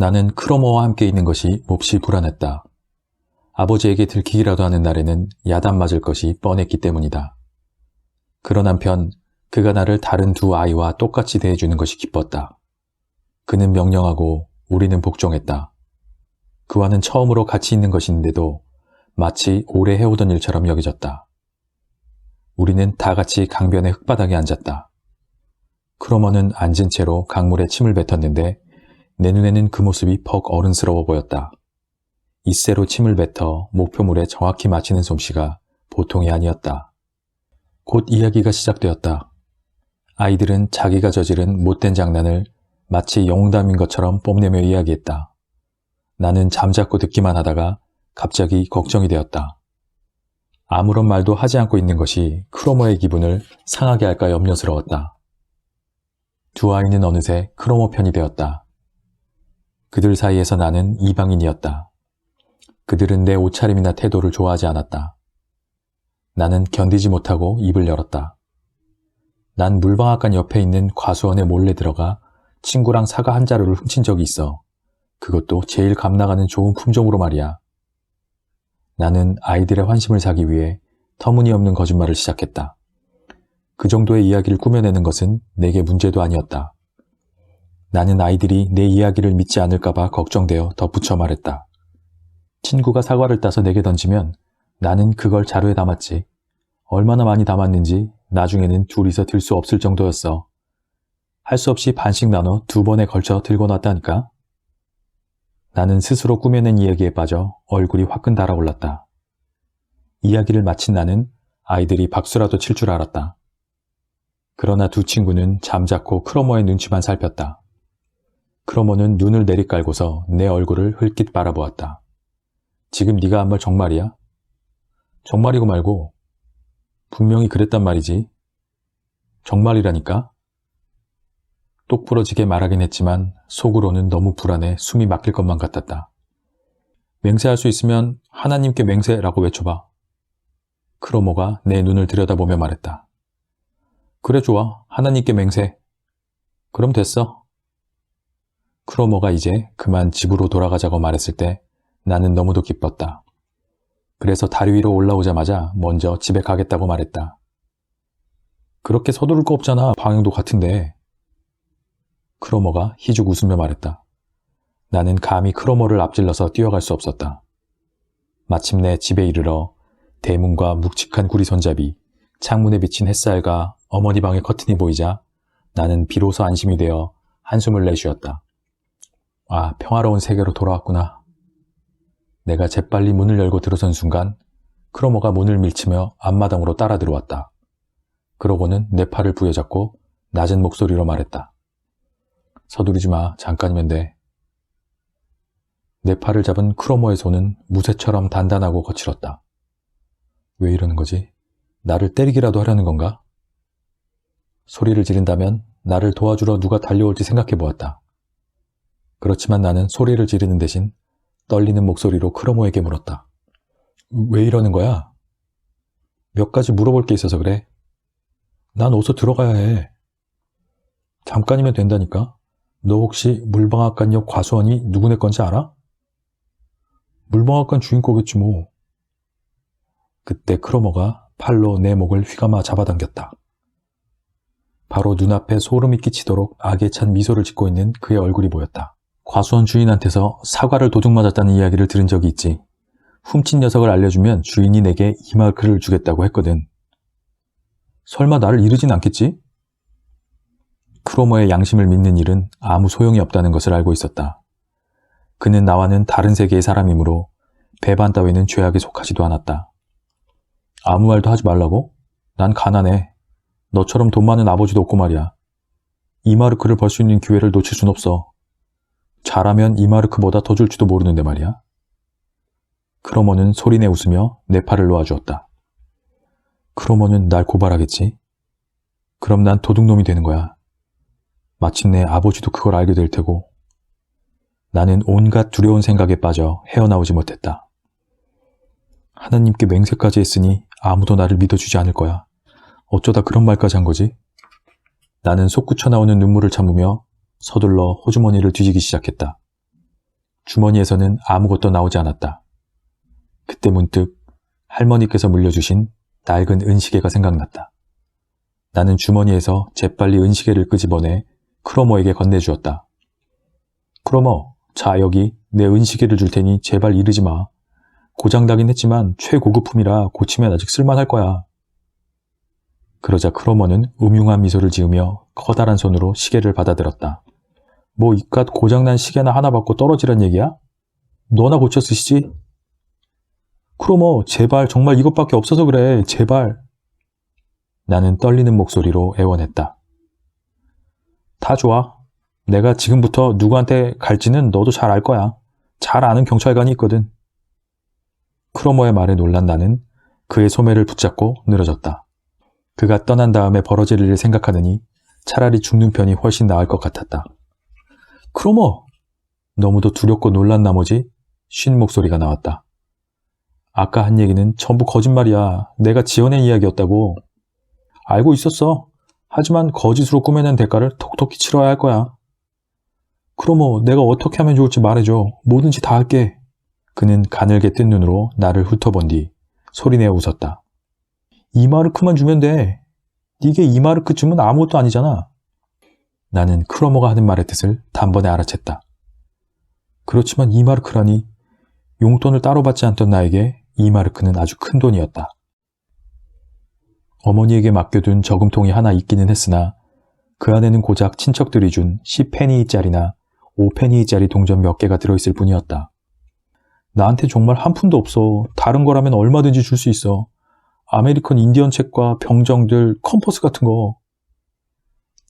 나는 크로모와 함께 있는 것이 몹시 불안했다. 아버지에게 들키기라도 하는 날에는 야단 맞을 것이 뻔했기 때문이다. 그런 한편 그가 나를 다른 두 아이와 똑같이 대해주는 것이 기뻤다. 그는 명령하고 우리는 복종했다. 그와는 처음으로 같이 있는 것인데도 마치 오래 해오던 일처럼 여겨졌다. 우리는 다 같이 강변의 흙바닥에 앉았다. 크로머는 앉은 채로 강물에 침을 뱉었는데 내 눈에는 그 모습이 퍽 어른스러워 보였다. 이새로 침을 뱉어 목표물에 정확히 맞히는 솜씨가 보통이 아니었다. 곧 이야기가 시작되었다. 아이들은 자기가 저지른 못된 장난을 마치 영담인 것처럼 뽐내며 이야기했다. 나는 잠자코 듣기만 하다가 갑자기 걱정이 되었다. 아무런 말도 하지 않고 있는 것이 크로머의 기분을 상하게 할까 염려스러웠다. 두 아이는 어느새 크로머 편이 되었다. 그들 사이에서 나는 이방인이었다. 그들은 내 옷차림이나 태도를 좋아하지 않았다. 나는 견디지 못하고 입을 열었다. 난 물방앗간 옆에 있는 과수원에 몰래 들어가 친구랑 사과 한 자루를 훔친 적이 있어. 그것도 제일 감나가는 좋은 품종으로 말이야. 나는 아이들의 환심을 사기 위해 터무니없는 거짓말을 시작했다. 그 정도의 이야기를 꾸며내는 것은 내게 문제도 아니었다. 나는 아이들이 내 이야기를 믿지 않을까봐 걱정되어 덧붙여 말했다. 친구가 사과를 따서 내게 던지면 나는 그걸 자루에 담았지. 얼마나 많이 담았는지 나중에는 둘이서 들 수 없을 정도였어. 할 수 없이 반씩 나눠 두 번에 걸쳐 들고 놨다니까. 나는 스스로 꾸며낸 이야기에 빠져 얼굴이 화끈 달아올랐다. 이야기를 마친 나는 아이들이 박수라도 칠 줄 알았다. 그러나 두 친구는 잠자코 크로머의 눈치만 살폈다. 크로머는 눈을 내리깔고서 내 얼굴을 흘낏 바라보았다. 지금 네가 한 말 정말이야? 정말이고 말고 분명히 그랬단 말이지. 정말이라니까? 똑부러지게 말하긴 했지만 속으로는 너무 불안해 숨이 막힐 것만 같았다. 맹세할 수 있으면 하나님께 맹세라고 외쳐봐. 크로모가 내 눈을 들여다보며 말했다. 그래 좋아. 하나님께 맹세. 그럼 됐어. 크로모가 이제 그만 집으로 돌아가자고 말했을 때 나는 너무도 기뻤다. 그래서 다리 위로 올라오자마자 먼저 집에 가겠다고 말했다. 그렇게 서두를 거 없잖아. 방향도 같은데. 크로머가 희죽 웃으며 말했다. 나는 감히 크로머를 앞질러서 뛰어갈 수 없었다. 마침내 집에 이르러 대문과 묵직한 구리 손잡이, 창문에 비친 햇살과 어머니 방의 커튼이 보이자 나는 비로소 안심이 되어 한숨을 내쉬었다. 아, 평화로운 세계로 돌아왔구나. 내가 재빨리 문을 열고 들어선 순간 크로머가 문을 밀치며 앞마당으로 따라 들어왔다. 그러고는 내 팔을 부여잡고 낮은 목소리로 말했다. 서두르지 마. 잠깐이면 돼. 내 팔을 잡은 크로머의 손은 무쇠처럼 단단하고 거칠었다. 왜 이러는 거지? 나를 때리기라도 하려는 건가? 소리를 지른다면 나를 도와주러 누가 달려올지 생각해 보았다. 그렇지만 나는 소리를 지르는 대신 떨리는 목소리로 크로모에게 물었다. 왜 이러는 거야? 몇 가지 물어볼 게 있어서 그래. 난 어서 들어가야 해. 잠깐이면 된다니까. 너 혹시 물방앗간역 과수원이 누구네 건지 알아? 물방앗간 주인 거겠지 뭐. 그때 크로머가 팔로 내 목을 휘감아 잡아당겼다. 바로 눈앞에 소름이 끼치도록 악에 찬 미소를 짓고 있는 그의 얼굴이 보였다. 과수원 주인한테서 사과를 도둑 맞았다는 이야기를 들은 적이 있지. 훔친 녀석을 알려주면 주인이 내게 이마크를 주겠다고 했거든. 설마 나를 이르진 않겠지? 크로머의 양심을 믿는 일은 아무 소용이 없다는 것을 알고 있었다. 그는 나와는 다른 세계의 사람이므로 배반 따위는 죄악에 속하지도 않았다. 아무 말도 하지 말라고? 난 가난해. 너처럼 돈 많은 아버지도 없고 말이야. 이마르크를 벌 수 있는 기회를 놓칠 순 없어. 잘하면 이마르크보다 더 줄지도 모르는데 말이야. 크로머는 소리내 웃으며 내 팔을 놓아주었다. 크로머는 날 고발하겠지? 그럼 난 도둑놈이 되는 거야. 마침내 아버지도 그걸 알게 될 테고. 나는 온갖 두려운 생각에 빠져 헤어나오지 못했다. 하나님께 맹세까지 했으니 아무도 나를 믿어주지 않을 거야. 어쩌다 그런 말까지 한 거지? 나는 솟구쳐 나오는 눈물을 참으며 서둘러 호주머니를 뒤지기 시작했다. 주머니에서는 아무것도 나오지 않았다. 그때 문득 할머니께서 물려주신 낡은 은시계가 생각났다. 나는 주머니에서 재빨리 은시계를 끄집어내 크로머에게 건네주었다. 크로머, 자 여기 내 은시계를 줄 테니 제발 이르지 마. 고장나긴 했지만 최고급품이라 고치면 아직 쓸만할 거야. 그러자 크로머는 음흉한 미소를 지으며 커다란 손으로 시계를 받아들었다. 뭐 이깟 고장난 시계나 하나 받고 떨어지란 얘기야? 너나 고쳐 쓰시지? 크로머, 제발 정말 이것밖에 없어서 그래. 제발. 나는 떨리는 목소리로 애원했다. 다 좋아. 내가 지금부터 누구한테 갈지는 너도 잘 알 거야. 잘 아는 경찰관이 있거든. 크로머의 말에 놀란 나는 그의 소매를 붙잡고 늘어졌다. 그가 떠난 다음에 벌어질 일을 생각하느니 차라리 죽는 편이 훨씬 나을 것 같았다. 크로머! 너무도 두렵고 놀란 나머지 쉰 목소리가 나왔다. 아까 한 얘기는 전부 거짓말이야. 내가 지어낸 이야기였다고. 알고 있었어. 하지만 거짓으로 꾸며낸 대가를 톡톡히 치러야 할 거야. 크로모, 내가 어떻게 하면 좋을지 말해줘. 뭐든지 다 할게. 그는 가늘게 뜬 눈으로 나를 훑어본 뒤 소리내어 웃었다. 이마르크만 주면 돼. 니게 이마르크 주면 아무것도 아니잖아. 나는 크로모가 하는 말의 뜻을 단번에 알아챘다. 그렇지만 이마르크라니 용돈을 따로 받지 않던 나에게 이마르크는 아주 큰 돈이었다. 어머니에게 맡겨둔 저금통이 하나 있기는 했으나 그 안에는 고작 친척들이 준 10페니짜리나 5페니짜리 동전 몇 개가 들어있을 뿐이었다. 나한테 정말 한 푼도 없어. 다른 거라면 얼마든지 줄 수 있어. 아메리칸 인디언 책과 병정들, 컴퍼스 같은 거.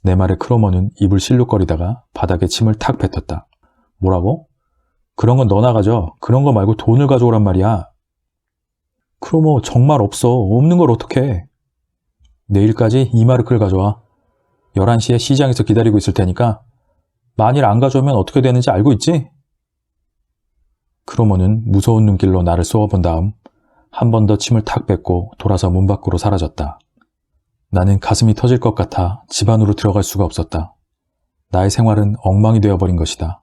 내 말에 크로머는 입을 실룩거리다가 바닥에 침을 탁 뱉었다. 뭐라고? 그런 건 너나 가져. 그런 거 말고 돈을 가져오란 말이야. 크로머 정말 없어. 없는 걸 어떡해. 내일까지 이마르크를 가져와. 11시에 시장에서 기다리고 있을 테니까 만일 안 가져오면 어떻게 되는지 알고 있지? 크로머는 무서운 눈길로 나를 쏘아본 다음 한 번 더 침을 탁 뱉고 돌아서 문 밖으로 사라졌다. 나는 가슴이 터질 것 같아 집 안으로 들어갈 수가 없었다. 나의 생활은 엉망이 되어버린 것이다.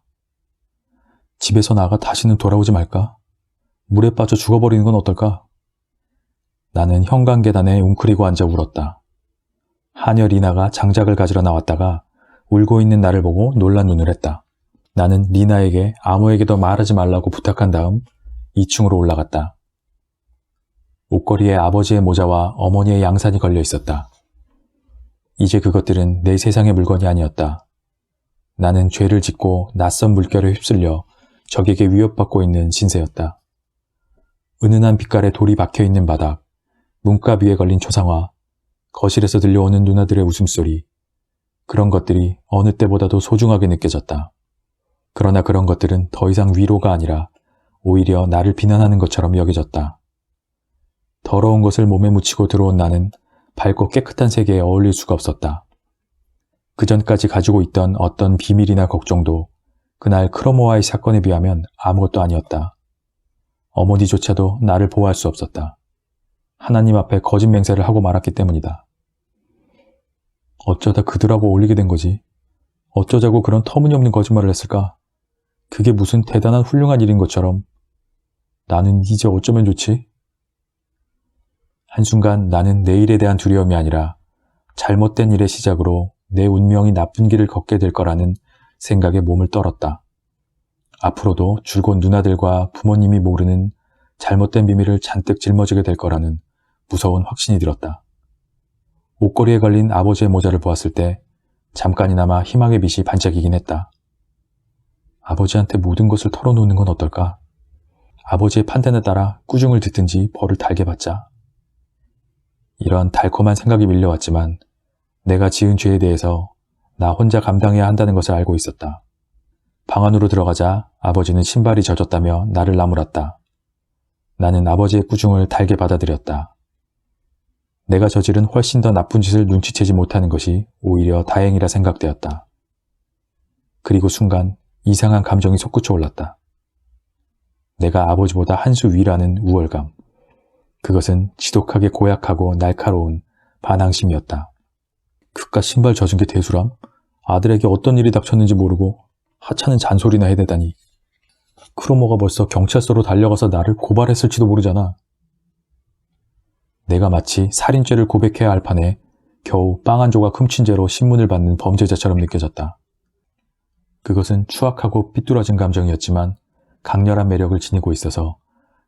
집에서 나가 다시는 돌아오지 말까? 물에 빠져 죽어버리는 건 어떨까? 나는 현관 계단에 웅크리고 앉아 울었다. 하녀 리나가 장작을 가지러 나왔다가 울고 있는 나를 보고 놀란 눈을 했다. 나는 리나에게 아무에게도 말하지 말라고 부탁한 다음 2층으로 올라갔다. 옷걸이에 아버지의 모자와 어머니의 양산이 걸려 있었다. 이제 그것들은 내 세상의 물건이 아니었다. 나는 죄를 짓고 낯선 물결에 휩쓸려 적에게 위협받고 있는 신세였다. 은은한 빛깔의 돌이 박혀 있는 바닥, 문갑 위에 걸린 초상화, 거실에서 들려오는 누나들의 웃음소리, 그런 것들이 어느 때보다도 소중하게 느껴졌다. 그러나 그런 것들은 더 이상 위로가 아니라 오히려 나를 비난하는 것처럼 여겨졌다. 더러운 것을 몸에 묻히고 들어온 나는 밝고 깨끗한 세계에 어울릴 수가 없었다. 그 전까지 가지고 있던 어떤 비밀이나 걱정도 그날 크로모와의 사건에 비하면 아무것도 아니었다. 어머니조차도 나를 보호할 수 없었다. 하나님 앞에 거짓 맹세를 하고 말았기 때문이다. 어쩌다 그들하고 어울리게 된 거지. 어쩌자고 그런 터무니없는 거짓말을 했을까? 그게 무슨 대단한 훌륭한 일인 것처럼 나는 이제 어쩌면 좋지? 한순간 나는 내일에 대한 두려움이 아니라 잘못된 일의 시작으로 내 운명이 나쁜 길을 걷게 될 거라는 생각에 몸을 떨었다. 앞으로도 줄곧 누나들과 부모님이 모르는 잘못된 비밀을 잔뜩 짊어지게 될 거라는 무서운 확신이 들었다. 옷걸이에 걸린 아버지의 모자를 보았을 때 잠깐이나마 희망의 빛이 반짝이긴 했다. 아버지한테 모든 것을 털어놓는 건 어떨까? 아버지의 판단에 따라 꾸중을 듣든지 벌을 달게 받자. 이런 달콤한 생각이 밀려왔지만 내가 지은 죄에 대해서 나 혼자 감당해야 한다는 것을 알고 있었다. 방 안으로 들어가자 아버지는 신발이 젖었다며 나를 나무랐다. 나는 아버지의 꾸중을 달게 받아들였다. 내가 저지른 훨씬 더 나쁜 짓을 눈치채지 못하는 것이 오히려 다행이라 생각되었다. 그리고 순간 이상한 감정이 솟구쳐 올랐다. 내가 아버지보다 한 수 위라는 우월감. 그것은 지독하게 고약하고 날카로운 반항심이었다. 그깟 신발 젖은 게 대수람? 아들에게 어떤 일이 닥쳤는지 모르고 하찮은 잔소리나 해대다니. 크로모가 벌써 경찰서로 달려가서 나를 고발했을지도 모르잖아. 내가 마치 살인죄를 고백해야 할 판에 겨우 빵 한 조각 훔친 죄로 신문을 받는 범죄자처럼 느껴졌다. 그것은 추악하고 삐뚤어진 감정이었지만 강렬한 매력을 지니고 있어서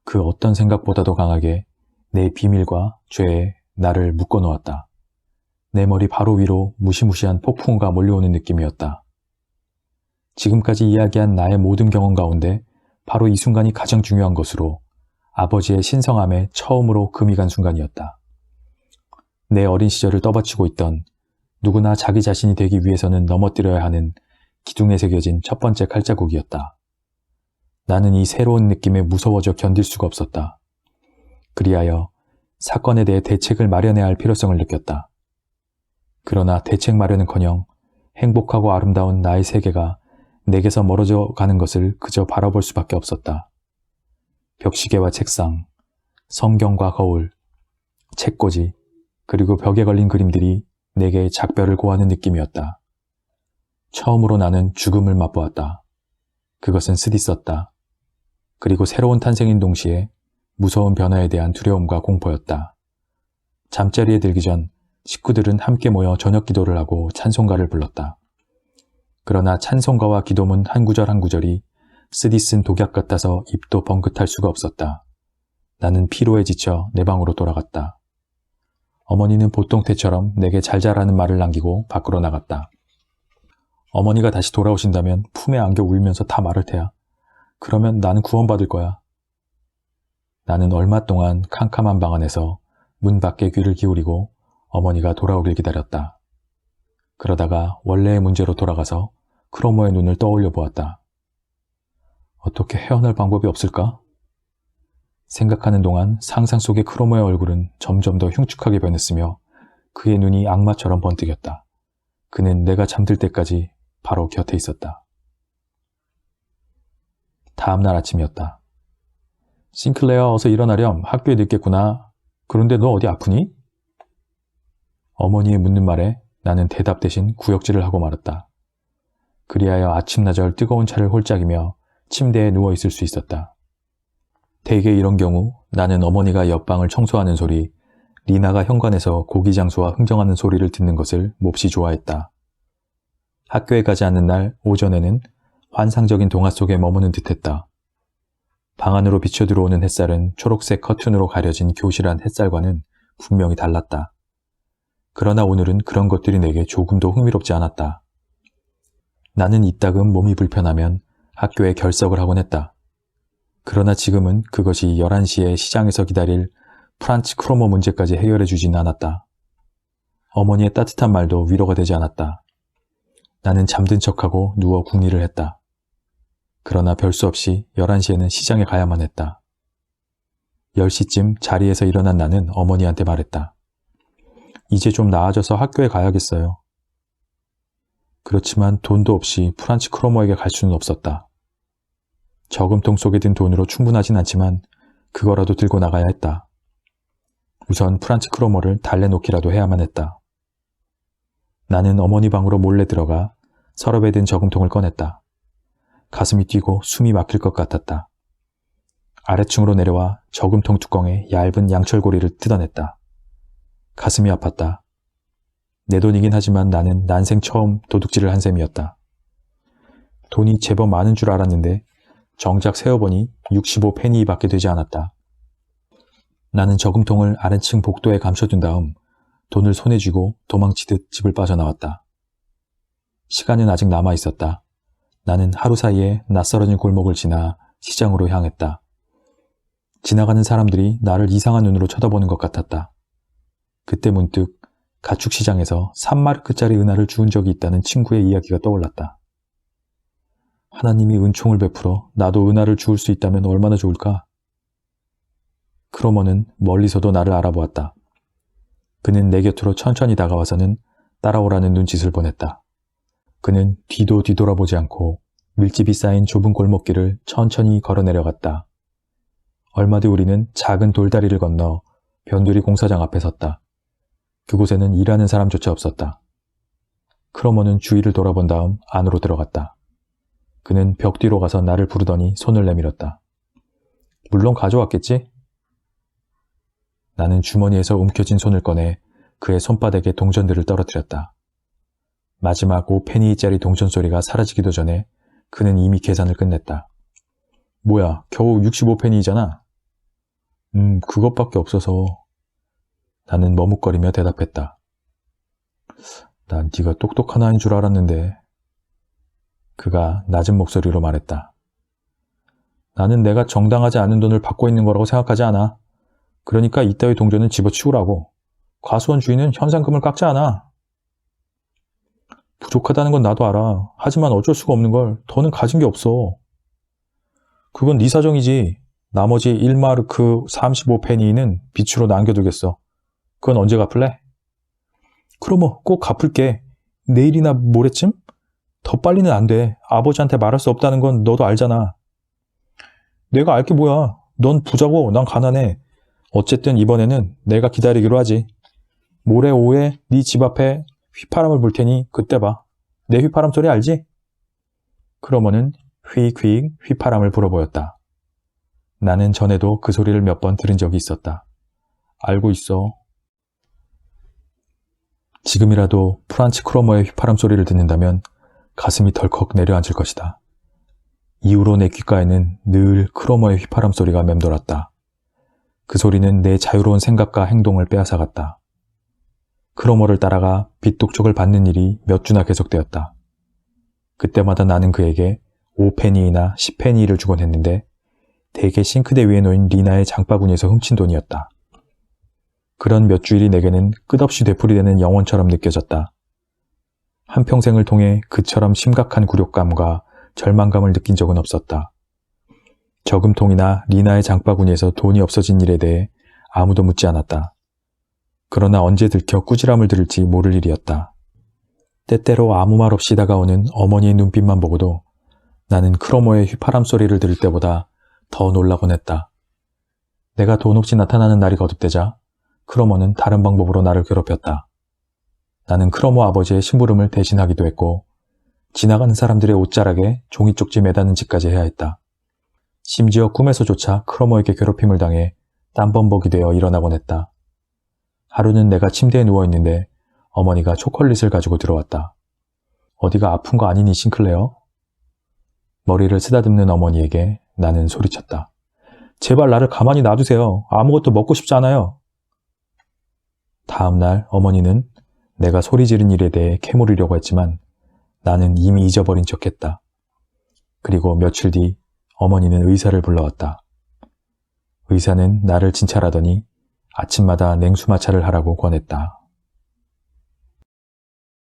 그 어떤 생각보다도 강하게 내 비밀과 죄에 나를 묶어 놓았다. 내 머리 바로 위로 무시무시한 폭풍우가 몰려오는 느낌이었다. 지금까지 이야기한 나의 모든 경험 가운데 바로 이 순간이 가장 중요한 것으로 아버지의 신성함에 처음으로 금이 간 순간이었다. 내 어린 시절을 떠받치고 있던 누구나 자기 자신이 되기 위해서는 넘어뜨려야 하는 기둥에 새겨진 첫 번째 칼자국이었다. 나는 이 새로운 느낌에 무서워져 견딜 수가 없었다. 그리하여 사건에 대해 대책을 마련해야 할 필요성을 느꼈다. 그러나 대책 마련은커녕 행복하고 아름다운 나의 세계가 내게서 멀어져 가는 것을 그저 바라볼 수밖에 없었다. 벽시계와 책상, 성경과 거울, 책꽂이, 그리고 벽에 걸린 그림들이 내게 작별을 고하는 느낌이었다. 처음으로 나는 죽음을 맛보았다. 그것은 쓰디썼다. 그리고 새로운 탄생인 동시에 무서운 변화에 대한 두려움과 공포였다. 잠자리에 들기 전 식구들은 함께 모여 저녁 기도를 하고 찬송가를 불렀다. 그러나 찬송가와 기도문 한 구절 한 구절이 쓰디 쓴 독약 같아서 입도 벙긋할 수가 없었다. 나는 피로에 지쳐 내 방으로 돌아갔다. 어머니는 보통 때처럼 내게 잘 자라는 말을 남기고 밖으로 나갔다. 어머니가 다시 돌아오신다면 품에 안겨 울면서 다 말할 테야. 그러면 나는 구원받을 거야. 나는 얼마 동안 캄캄한 방 안에서 문 밖에 귀를 기울이고 어머니가 돌아오길 기다렸다. 그러다가 원래의 문제로 돌아가서 크로모의 눈을 떠올려 보았다. 어떻게 헤어날 방법이 없을까? 생각하는 동안 상상 속의 크로모의 얼굴은 점점 더 흉측하게 변했으며 그의 눈이 악마처럼 번뜩였다. 그는 내가 잠들 때까지 바로 곁에 있었다. 다음 날 아침이었다. 싱클레어 어서 일어나렴. 학교에 늦겠구나. 그런데 너 어디 아프니? 어머니의 묻는 말에 나는 대답 대신 구역질을 하고 말았다. 그리하여 아침나절 뜨거운 차를 홀짝이며 침대에 누워 있을 수 있었다. 대개 이런 경우 나는 어머니가 옆방을 청소하는 소리, 리나가 현관에서 고기 장수와 흥정하는 소리를 듣는 것을 몹시 좋아했다. 학교에 가지 않는 날 오전에는 환상적인 동화 속에 머무는 듯했다. 방 안으로 비쳐 들어오는 햇살은 초록색 커튼으로 가려진 교실한 햇살과는 분명히 달랐다. 그러나 오늘은 그런 것들이 내게 조금도 흥미롭지 않았다. 나는 이따금 몸이 불편하면 학교에 결석을 하곤 했다. 그러나 지금은 그것이 11시에 시장에서 기다릴 프란츠 크로모 문제까지 해결해 주진 않았다. 어머니의 따뜻한 말도 위로가 되지 않았다. 나는 잠든 척하고 누워 궁리를 했다. 그러나 별 수 없이 11시에는 시장에 가야만 했다. 10시쯤 자리에서 일어난 나는 어머니한테 말했다. 이제 좀 나아져서 학교에 가야겠어요. 그렇지만 돈도 없이 프란치 크로머에게 갈 수는 없었다. 저금통 속에 든 돈으로 충분하진 않지만 그거라도 들고 나가야 했다. 우선 프란치 크로머를 달래놓기라도 해야만 했다. 나는 어머니 방으로 몰래 들어가 서랍에 든 저금통을 꺼냈다. 가슴이 뛰고 숨이 막힐 것 같았다. 아래층으로 내려와 저금통 뚜껑에 얇은 양철고리를 뜯어냈다. 가슴이 아팠다. 내 돈이긴 하지만 나는 난생 처음 도둑질을 한 셈이었다. 돈이 제법 많은 줄 알았는데 정작 세어보니 65페니밖에 되지 않았다. 나는 저금통을 아래층 복도에 감춰둔 다음 돈을 손에 쥐고 도망치듯 집을 빠져나왔다. 시간은 아직 남아 있었다. 나는 하루 사이에 낯설어진 골목을 지나 시장으로 향했다. 지나가는 사람들이 나를 이상한 눈으로 쳐다보는 것 같았다. 그때 문득 가축시장에서 3마르크짜리 은하를 주운 적이 있다는 친구의 이야기가 떠올랐다. 하나님이 은총을 베풀어 나도 은하를 주울 수 있다면 얼마나 좋을까? 크로머는 멀리서도 나를 알아보았다. 그는 내 곁으로 천천히 다가와서는 따라오라는 눈짓을 보냈다. 그는 뒤도 뒤돌아보지 않고 밀집이 쌓인 좁은 골목길을 천천히 걸어 내려갔다. 얼마 뒤 우리는 작은 돌다리를 건너 변두리 공사장 앞에 섰다. 그곳에는 일하는 사람조차 없었다. 크로머는 주위를 돌아본 다음 안으로 들어갔다. 그는 벽 뒤로 가서 나를 부르더니 손을 내밀었다. 물론 가져왔겠지? 나는 주머니에서 움켜진 손을 꺼내 그의 손바닥에 동전들을 떨어뜨렸다. 마지막 5페니짜리 동전 소리가 사라지기도 전에 그는 이미 계산을 끝냈다. 뭐야, 겨우 65페니잖아. 음, 그것밖에 없어서. 나는 머뭇거리며 대답했다. 난 네가 똑똑한 아이인 줄 알았는데. 그가 낮은 목소리로 말했다. 나는 내가 정당하지 않은 돈을 받고 있는 거라고 생각하지 않아. 그러니까 이따위 동전은 집어치우라고. 과수원 주인은 현상금을 깎지 않아. 부족하다는 건 나도 알아. 하지만 어쩔 수가 없는 걸 더는 가진 게 없어. 그건 네 사정이지. 나머지 1마르크 35페니는 비추로 남겨두겠어. 그건 언제 갚을래? 그럼 뭐꼭 갚을게. 내일이나 모레쯤? 더 빨리는 안 돼. 아버지한테 말할 수 없다는 건 너도 알잖아. 내가 알게 뭐야. 넌 부자고 난 가난해. 어쨌든 이번에는 내가 기다리기로 하지. 모레 오후에 네 집 앞에 휘파람을 불 테니 그때 봐. 내 휘파람 소리 알지? 크로머는 휘익휘익 휘파람을 불어 보였다. 나는 전에도 그 소리를 몇 번 들은 적이 있었다. 알고 있어. 지금이라도 프란치 크로머의 휘파람 소리를 듣는다면 가슴이 덜컥 내려앉을 것이다. 이후로 내 귓가에는 늘 크로머의 휘파람 소리가 맴돌았다. 그 소리는 내 자유로운 생각과 행동을 빼앗아갔다. 크로머를 따라가 빗독촉을 받는 일이 몇 주나 계속되었다. 그때마다 나는 그에게 5페니이나 10페니를 주곤 했는데 대개 싱크대 위에 놓인 리나의 장바구니에서 훔친 돈이었다. 그런 몇 주일이 내게는 끝없이 되풀이되는 영혼처럼 느껴졌다. 한평생을 통해 그처럼 심각한 굴욕감과 절망감을 느낀 적은 없었다. 저금통이나 리나의 장바구니에서 돈이 없어진 일에 대해 아무도 묻지 않았다. 그러나 언제 들켜 꾸지람을 들을지 모를 일이었다. 때때로 아무 말 없이 다가오는 어머니의 눈빛만 보고도 나는 크로모의 휘파람 소리를 들을 때보다 더 놀라곤 했다. 내가 돈 없이 나타나는 날이 거듭되자 크로모는 다른 방법으로 나를 괴롭혔다. 나는 크로모 아버지의 심부름을 대신하기도 했고 지나가는 사람들의 옷자락에 종이 쪽지 매다는 짓까지 해야 했다. 심지어 꿈에서조차 크로모에게 괴롭힘을 당해 땀범벅이 되어 일어나곤 했다. 하루는 내가 침대에 누워 있는데 어머니가 초콜릿을 가지고 들어왔다. 어디가 아픈 거 아니니 싱클레어? 머리를 쓰다듬는 어머니에게 나는 소리쳤다. 제발 나를 가만히 놔두세요. 아무것도 먹고 싶지 않아요. 다음 날 어머니는 내가 소리 지른 일에 대해 캐물으려고 했지만 나는 이미 잊어버린 척 했다. 그리고 며칠 뒤 어머니는 의사를 불러왔다. 의사는 나를 진찰하더니 아침마다 냉수마찰을 하라고 권했다.